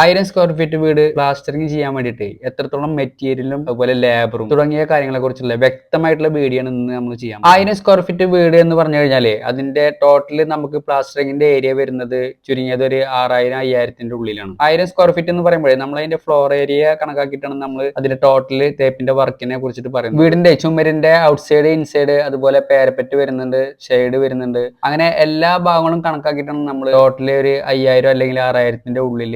ആയിരം square feet വീട് plastering ചെയ്യാൻ വേണ്ടിയിട്ട് എത്രത്തോളം മെറ്റീരിയലും അതുപോലെ ലേബറും തുടങ്ങിയ കാര്യങ്ങളെ കുറിച്ചുള്ള വ്യക്തമായിട്ടുള്ള വീഡിയോ ആണ് ഇന്ന് നമ്മൾ ചെയ്യാം ആയിരം സ്ക്വയർ ഫീറ്റ് വീട് എന്ന് പറഞ്ഞു കഴിഞ്ഞാൽ അതിന്റെ ടോട്ടൽ നമുക്ക് പ്ലാസ്റ്ററിങ്ങിന്റെ ഏരിയ വരുന്നത് ചുരുങ്ങിയത് ഒരു ആറായിരം അയ്യായിരത്തിന്റെ ഉള്ളിലാണ്. ആയിരം സ്ക്വയർ ഫീറ്റ് എന്ന് പറയുമ്പോഴേ നമ്മൾ അതിന്റെ ഫ്ലോർ ഏരിയ കണക്കാക്കിയിട്ടാണ് നമ്മൾ അതിന്റെ ടോട്ടൽ തേപ്പിന്റെ വർക്കിനെ കുറിച്ചിട്ട് പറയുന്നത്. വീടിന്റെ ചുമരിന്റെ ഔട്ട്സൈഡ് ഇൻസൈഡ് അതുപോലെ പേരപ്പറ്റ് വരുന്നുണ്ട് ഷെയ്ഡ് വരുന്നുണ്ട്. അങ്ങനെ എല്ലാ ഭാഗങ്ങളും കണക്കാക്കിയിട്ടാണ് നമ്മൾ ടോട്ടൽ ഒരു അയ്യായിരം അല്ലെങ്കിൽ ആറായിരത്തിന്റെ ഉള്ളിൽ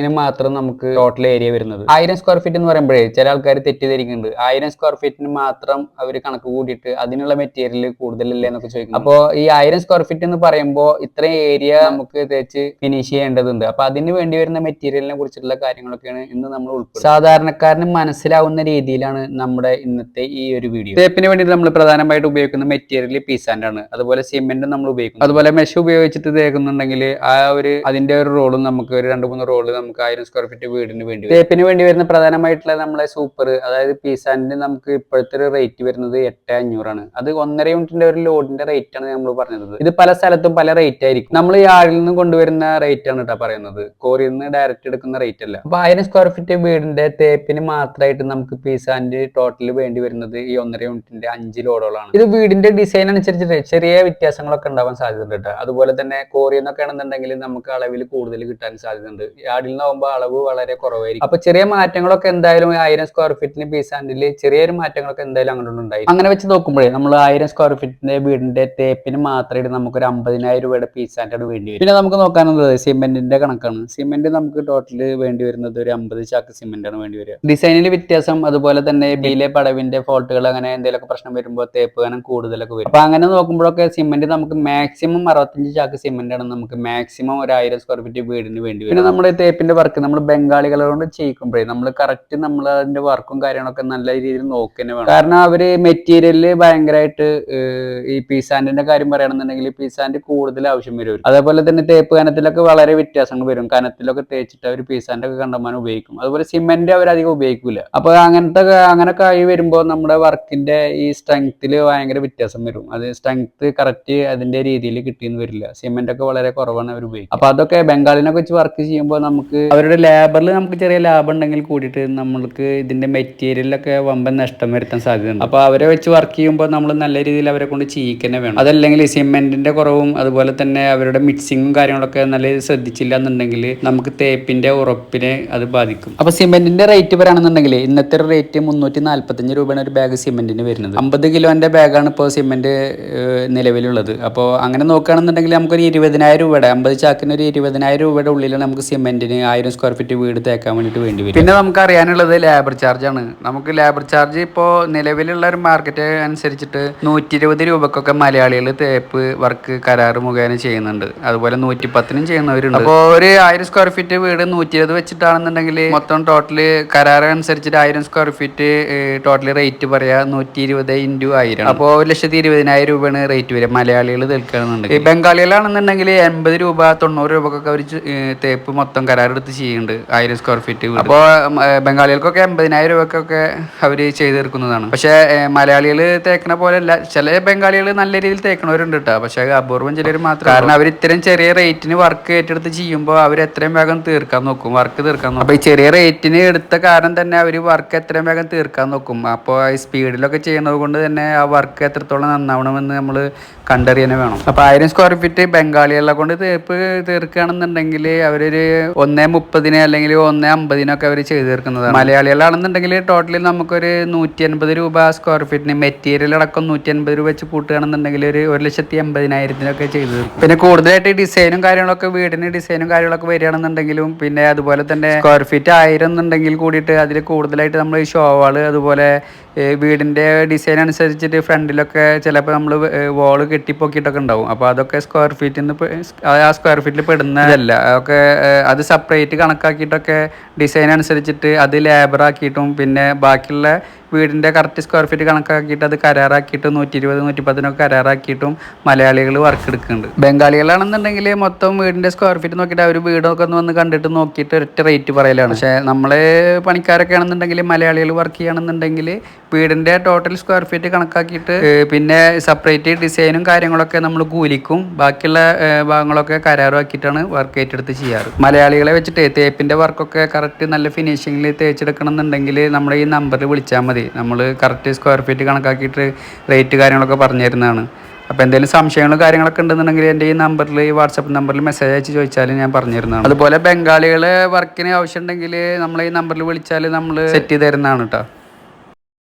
പ്ലാസ്റ്ററിങ്ങിന് മാത്രം നമുക്ക് ടോട്ടൽ ഏരിയ വരുന്നത്. ആയിരം സ്ക്വയർ ഫീറ്റ് എന്ന് പറയുമ്പോഴേ ചില ആൾക്കാർ തെറ്റിദ്ധരിക്കുന്നുണ്ട്. ആയിരം സ്ക്വയർ ഫീറ്റിന് മാത്രം അവർ കണക്ക് കൂടിയിട്ട് അതിനുള്ള മെറ്റീരിയൽ കൂടുതലല്ലേ എന്നൊക്കെ ചോദിക്കും അപ്പോ ഈ ആയിരം സ്ക്വയർ ഫീറ്റ് എന്ന് പറയുമ്പോൾ ഇത്രയും ഏരിയ നമുക്ക് തേച്ച് ഫിനിഷ് ചെയ്യേണ്ടതുണ്ട്. അപ്പൊ അതിന് വേണ്ടി വരുന്ന മെറ്റീരിയലിനെ കുറിച്ചുള്ള കാര്യങ്ങളൊക്കെയാണ് ഇന്ന് നമ്മൾ ഉൾപ്പെടുന്നത് സാധാരണക്കാരന് മനസ്സിലാവുന്ന രീതിയിലാണ് നമ്മുടെ ഇന്നത്തെ ഈ ഒരു വീഡിയോ തേപ്പിന് വേണ്ടി നമ്മൾ പ്രധാനമായിട്ട് ഉപയോഗിക്കുന്ന മെറ്റീരിയൽ പീസാൻഡ് ആണ്. അതുപോലെ സിമെന്റ് നമ്മൾ ഉപയോഗിക്കും അതുപോലെ മെഷ് ഉപയോഗിച്ചിട്ട് തേക്കുന്നുണ്ടെങ്കിൽ ആ ഒരു അതിന്റെ ഒരു റോളും നമുക്ക് ഒരു രണ്ട് മൂന്ന് റോൾ നമുക്ക് ആയിരം സ്ക്വയർ ഫീറ്റ് വീടിന് വേണ്ടി തേപ്പിന് വേണ്ടി വരുന്ന പ്രധാനമായിട്ടുള്ള നമ്മളെ സൂപ്പർ അതായത് പീസാൻഡിന് നമുക്ക് ഇപ്പോഴത്തെ ഒരു റേറ്റ് വരുന്നത് എട്ട് അഞ്ഞൂറാണ്. അത് ഒന്നര യൂണിറ്റിന്റെ ഒരു ലോഡിന്റെ റേറ്റ് ആണ് നമ്മൾ പറഞ്ഞത്. ഇത് പല സ്ഥലത്തും പല റേറ്റ് ആയിരിക്കും. നമ്മൾ ഈ നിന്ന് കൊണ്ടുവരുന്ന റേറ്റ് ആണ് കേട്ടോ പറയുന്നത്. കോറിയിൽ നിന്ന് ഡയറക്റ്റ് എടുക്കുന്ന റേറ്റ് അല്ല. അപ്പൊ ആയിരം സ്ക്വയർ ഫീറ്റ് വീടിന്റെ തേപ്പിന് മാത്രമായിട്ട് നമുക്ക് പീസാൻഡ് ടോട്ടൽ വേണ്ടി വരുന്നത് ഈ ഒന്നര യൂണിറ്റിന്റെ അഞ്ച് ലോഡുകളാണ് ഇത് വീടിന്റെ ഡിസൈൻ അനുസരിച്ചിട്ട് ചെറിയ വ്യത്യാസങ്ങളൊക്കെ ഉണ്ടാവാൻ സാധ്യതയുണ്ട് കേട്ടോ അതുപോലെ തന്നെ കോറിയെന്നൊക്കെ ആണെന്നുണ്ടെങ്കിൽ നമുക്ക് അളവിൽ കൂടുതൽ കിട്ടാൻ സാധ്യതയുണ്ട്. നിന്നാകുമ്പോൾ അളവ് വളരെ കുറവായിരിക്കും. അപ്പൊ ചെറിയ മാറ്റങ്ങളൊക്കെ എന്തായാലും ആയിരം സ്ക്വയർ ഫീറ്റിന് പീസാൻഡിൽ ചെറിയൊരു മാറ്റങ്ങളൊക്കെ എന്തായാലും അങ്ങോട്ട് ഉണ്ടായി അങ്ങനെ വെച്ച് നോക്കുമ്പോഴേ നമ്മൾ ആയിരം സ്ക്വയർ ഫീറ്റിന്റെ വീടിന്റെ തേപ്പിന് മാത്രമായിട്ട് നമുക്ക് ഒരു അമ്പതിനായിരം രൂപയുടെ പീസാൻഡാണ് വേണ്ടി വരും. പിന്നെ നമുക്ക് നോക്കാനുള്ളത് സിമെന്റിന്റെ കണക്കാണ്. സിമെന്റ് നമുക്ക് ടോട്ടൽ വേണ്ടി വരുന്നത് ഒരു അമ്പത് ചാക്ക് സിമെന്റ് ആണ് വേണ്ടി വരിക. ഡിസൈനിൽ വ്യത്യാസം അതുപോലെ തന്നെ ബിയിലെ പടവിന്റെ ഫോൾട്ടുകൾ അങ്ങനെ എന്തെങ്കിലുമൊക്കെ പ്രശ്നം വരുമ്പോൾ തേപ്പ് കാരണം കൂടുതലൊക്കെ വരും. അപ്പൊ അങ്ങനെ നോക്കുമ്പോഴൊക്കെ സിമെന്റ് നമുക്ക് മാക്സിമം അറുപത്തഞ്ച് ചാക്ക് സിമെന്റ് ആണ് നമുക്ക് മാക്സിമം ഒരു ആയിരം സ്ക്വയർ ഫീറ്റ് വീടിന് വേണ്ടി വരും പിന്നെ നമ്മുടെ തേപ്പിന്റെ വർക്ക് നമ്മൾ ബംഗാളികളെ കൊണ്ട് ചെയ്യിക്കുമ്പോഴേ നമ്മൾ കറക്റ്റ് നമ്മൾ അതിന്റെ വർക്കും കാര്യങ്ങളൊക്കെ നല്ല രീതിയിൽ നോക്കുക വേണം. കാരണം അവർ മെറ്റീരിയലിൽ ഭയങ്കരമായിട്ട് ഈ പീസാൻഡിന്റെ കാര്യം പറയുകയാണെന്നുണ്ടെങ്കിൽ പീസാൻഡ് കൂടുതൽ ആവശ്യം വരും അതേപോലെ തന്നെ തേപ്പ് കനത്തിലൊക്കെ വളരെ വ്യത്യാസങ്ങൾ വരും. കനത്തിലൊക്കെ തേച്ചിട്ട് അവർ പീസാൻഡ് ഒക്കെ കണ്ടമാനം ഉപയോഗിക്കും. അതുപോലെ സിമെന്റ് അവർ അധികം ഉപയോഗിക്കില്ല അപ്പൊ അങ്ങനത്തെ അങ്ങനെ ആയി വരുമ്പോൾ നമ്മുടെ വർക്കിന്റെ ഈ സ്ട്രെങ്ത്തിൽ ഭയങ്കര വ്യത്യാസം വരും. അത് സ്ട്രെങ്ത് കറക്റ്റ് അതിന്റെ രീതിയിൽ കിട്ടിയെന്ന് വരില്ല. സിമെന്റ് ഒക്കെ വളരെ കുറവാണ് അവർ ഉപയോഗിക്കുക അപ്പൊ അതൊക്കെ ബംഗാളിനൊക്കെ വെച്ച് വർക്ക് ചെയ്യുമ്പോൾ നമുക്ക് അവരുടെ ലേബറിൽ നമുക്ക് ചെറിയ ലാഭം ഉണ്ടെങ്കിൽ കൂടിയിട്ട് നമ്മൾക്ക് ഇതിന്റെ മെറ്റീരിയലൊക്കെ വമ്പൻ നഷ്ടം വരുത്താൻ സാധ്യതയുണ്ട്. അപ്പൊ അവരെ വെച്ച് വർക്ക് ചെയ്യുമ്പോൾ നമ്മൾ നല്ല രീതിയിൽ അവരെ കൊണ്ട് ചെയ്യിക്കന്നെ വേണം. അതല്ലെങ്കിൽ സിമെന്റിന്റെ കുറവും അതുപോലെ തന്നെ അവരുടെ മിക്സിങ്ങും കാര്യങ്ങളൊക്കെ നല്ല രീതിയിൽ ശ്രദ്ധിച്ചില്ല എന്നുണ്ടെങ്കിൽ നമുക്ക് തേപ്പിന്റെ ഉറപ്പിനെ അത് ബാധിക്കും. അപ്പൊ സിമെന്റിന്റെ റേറ്റ് പറയുകയാണെന്നുണ്ടെങ്കിൽ ഇന്നത്തെ റേറ്റ് മുന്നൂറ്റി നാല്പത്തഞ്ച് രൂപയാണ് ഒരു ബാഗ് സിമെന്റിന് വരുന്നത്. അമ്പത് കിലോന്റെ ബാഗാണ് ഇപ്പോൾ സിമെന്റ് നിലവിലുള്ളത്. അപ്പോൾ അങ്ങനെ നോക്കുകയാണെന്നുണ്ടെങ്കിൽ നമുക്കൊരു ഇരുപതിനായിരം രൂപയുടെ അമ്പത് ചാക്കിന് ഒരു ഇരുപതിനായിരം രൂപയുടെ ഉള്ളിൽ നമുക്ക് സിമെന്റിന് ആയിരം സ്ക്വയർ ഫീറ്റ് വീട് തേക്കാൻ വേണ്ടിയിട്ട് വേണ്ടി വരും. പിന്നെ നമുക്ക് അറിയാനുള്ളത് ലേബർ ചാർജ് ആണ്. നമുക്ക് ലേബർ ചാർജ് ഇപ്പോൾ നിലവിലുള്ള ഒരു മാർക്കറ്റ് അനുസരിച്ചിട്ട് നൂറ്റി ഇരുപത് രൂപക്കൊക്കെ മലയാളികൾ തേപ്പ് വർക്ക് കരാർ മുഖേന ചെയ്യുന്നുണ്ട്. അതുപോലെ നൂറ്റി പത്തിനും ചെയ്യുന്നവരുണ്ട്. അപ്പോൾ ഒരു ആയിരം സ്ക്വയർ ഫീറ്റ് വീട് നൂറ്റി ഇരുപത് വെച്ചിട്ടാണെന്നുണ്ടെങ്കിൽ മൊത്തം ടോട്ടൽ കരാർ അനുസരിച്ചിട്ട് ആയിരം സ്ക്വയർ ഫീറ്റ് ടോട്ടൽ റേറ്റ് പറയാ നൂറ്റി ഇരുപത് ഇന്റു ആയിരം. അപ്പോൾ ഒരു ലക്ഷത്തി ഇരുപതിനായിരം രൂപയാണ് റേറ്റ് വരിക മലയാളികൾ തേൽക്കണമെന്നുണ്ട് ബംഗാളികളാണെന്നുണ്ടെങ്കിൽ എൺപത് രൂപ തൊണ്ണൂറ് രൂപക്കൊക്കെ അവർ തേപ്പ് മൊത്തം കരാറെടുത്ത് ചെയ്യുന്നുണ്ട്. ആയിരം സ്ക്വയർ ഫീറ്റ് അപ്പോൾ ബംഗാളികൾക്കൊക്കെ എൺപതിനായിരം രൂപക്കൊക്കെ അവർ ചെയ്ത് തീർക്കുന്നതാണ്. പക്ഷേ മലയാളികൾ തേക്കണ പോലെയല്ല ചില ബംഗാളികൾ നല്ല രീതിയിൽ തേക്കണവരുണ്ട് കേട്ടോ പക്ഷേ അപൂർവം ചിലർ മാത്രം കാരണം അവർ ഇത്രയും ചെറിയ റേറ്റിന് വർക്ക് ഏറ്റെടുത്ത് ചെയ്യുമ്പോൾ അവർ എത്രയും വേഗം തീർക്കാൻ നോക്കും. വർക്ക് തീർക്കാൻ നോക്കും. അപ്പോൾ ഈ ചെറിയ റേറ്റിന് എടുത്ത കാരണം തന്നെ അവർ വർക്ക് എത്രയും വേഗം തീർക്കാൻ നോക്കും. അപ്പോൾ ഈ സ്പീഡിലൊക്കെ ചെയ്യുന്നത് കൊണ്ട് തന്നെ ആ വർക്ക് എത്രത്തോളം നന്നാവണമെന്ന് നമ്മൾ കണ്ടറിയാനേ വേണം. അപ്പോൾ ആയിരം സ്ക്വയർ ഫീറ്റ് ബംഗാളികളെ കൊണ്ട് തീർപ്പ് തീർക്കുകയാണെന്നുണ്ടെങ്കിൽ അവരൊരു ഒന്നേ മുപ്പതിന് അല്ലെങ്കിൽ ഒന്നേ അമ്പതിനൊക്കെ അവർ ചെയ്തു തീർക്കുന്നതാണ്. മലയാളികളാണെന്നുണ്ടെങ്കിൽ ടോട്ടലി നമുക്കൊരു നൂറ്റി അൻപത് രൂപ സ്ക്വയർ ഫീറ്റിന് മെറ്റീരിയൽ അടക്കം നൂറ്റി അൻപത് രൂപ വെച്ച് കൂട്ടുകയാണെന്നുണ്ടെങ്കിൽ ഒരു ഒരു ലക്ഷത്തി എൺപതിനായിരത്തിനൊക്കെ ചെയ്ത് തീർക്കും. പിന്നെ കൂടുതലായിട്ട് ഡിസൈനും കാര്യങ്ങളൊക്കെ വീടിന് ഡിസൈനും കാര്യങ്ങളൊക്കെ വരികയാണെന്നുണ്ടെങ്കിലും പിന്നെ അതുപോലെ തന്നെ സ്ക്വയർ ഫീറ്റ് ആയിരം എന്നുണ്ടെങ്കിൽ കൂടിയിട്ട് അതിൽ കൂടുതലായിട്ട് നമ്മൾ ഈ ഷോവാൾ അതുപോലെ വീടിന്റെ വീടിന്റെ ഡിസൈൻ അനുസരിച്ചിട്ട് ഫ്രണ്ടിലൊക്കെ ചിലപ്പോൾ നമ്മൾ വോൾ കെട്ടിപ്പൊക്കിയിട്ടൊക്കെ ഉണ്ടാവും. അപ്പോൾ അതൊക്കെ സ്ക്വയർ ഫീറ്റിൽ ആ സ്ക്വയർ ഫീറ്റിൽ പെടുന്നതല്ല. അതൊക്കെ അത് സെപ്പറേറ്റ് കണക്കാക്കിയിട്ടൊക്കെ ഡിസൈൻ അനുസരിച്ചിട്ട് അത് ലേബർ ആക്കിയിട്ടും പിന്നെ ബാക്കിയുള്ള വീടിന്റെ കറക്റ്റ് സ്ക്വയർ ഫീറ്റ് കണക്കാക്കിയിട്ട് അത് കരാറാക്കിയിട്ട് നൂറ്റി ഇരുപത് നൂറ്റി പതിനൊക്കെ കരാറാക്കിയിട്ടും മലയാളികൾ വർക്ക് എടുക്കുന്നുണ്ട് ബംഗാളികളാണെന്നുണ്ടെങ്കിൽ മൊത്തം വീടിന്റെ സ്ക്വയർ ഫീറ്റ് നോക്കിയിട്ട് അവർ വീടൊക്കെ ഒന്ന് വന്ന് കണ്ടിട്ട് നോക്കിയിട്ട് ഒറ്റ റേറ്റ് പറയലാണ്. പക്ഷേ നമ്മളെ പണിക്കാരൊക്കെ ആണെന്നുണ്ടെങ്കിൽ മലയാളികൾ വർക്ക് ചെയ്യുകയാണെന്നുണ്ടെങ്കിൽ വീടിന്റെ ടോട്ടൽ സ്ക്വയർ ഫീറ്റ് കണക്കാക്കിയിട്ട് പിന്നെ സെപ്പറേറ്റ് ഡിസൈനും കാര്യങ്ങളൊക്കെ നമ്മൾ കൂലിക്കും. ബാക്കിയുള്ള ഭാഗങ്ങളൊക്കെ കരാറാക്കിയിട്ടാണ് വർക്ക് ഏറ്റെടുത്ത് ചെയ്യാറ്. മലയാളികളെ വെച്ചിട്ട് തേപ്പിന്റെ വർക്കൊക്കെ കറക്റ്റ് നല്ല ഫിനിഷിങ്ങിൽ തേച്ചെടുക്കണം എന്നുണ്ടെങ്കിൽ നമ്മുടെ ഈ നമ്പറിൽ വിളിച്ചാൽ മതി. നമ്മൾ കറക്റ്റ് സ്ക്വയർ ഫീറ്റ് കണക്കാക്കിയിട്ട് റേറ്റ് കാര്യങ്ങളൊക്കെ പറഞ്ഞു തരുന്നതാണ് അപ്പോൾ എന്തെങ്കിലും സംശയങ്ങളും കാര്യങ്ങളൊക്കെ ഉണ്ടെന്നുണ്ടെങ്കിൽ എന്റെ ഈ നമ്പറിൽ ഈ വാട്സപ്പ് നമ്പറിൽ മെസ്സേജ് അയച്ച് ചോദിച്ചാൽ ഞാൻ പറഞ്ഞു തരുന്നതാണ് അതുപോലെ ബംഗാളികളെ വർക്കിന് ആവശ്യമുണ്ടെങ്കിൽ നമ്മൾ ഈ നമ്പറിൽ വിളിച്ചാൽ നമ്മൾ സെറ്റ് ചെയ്ത് തരുന്നതാണ് കേട്ടോ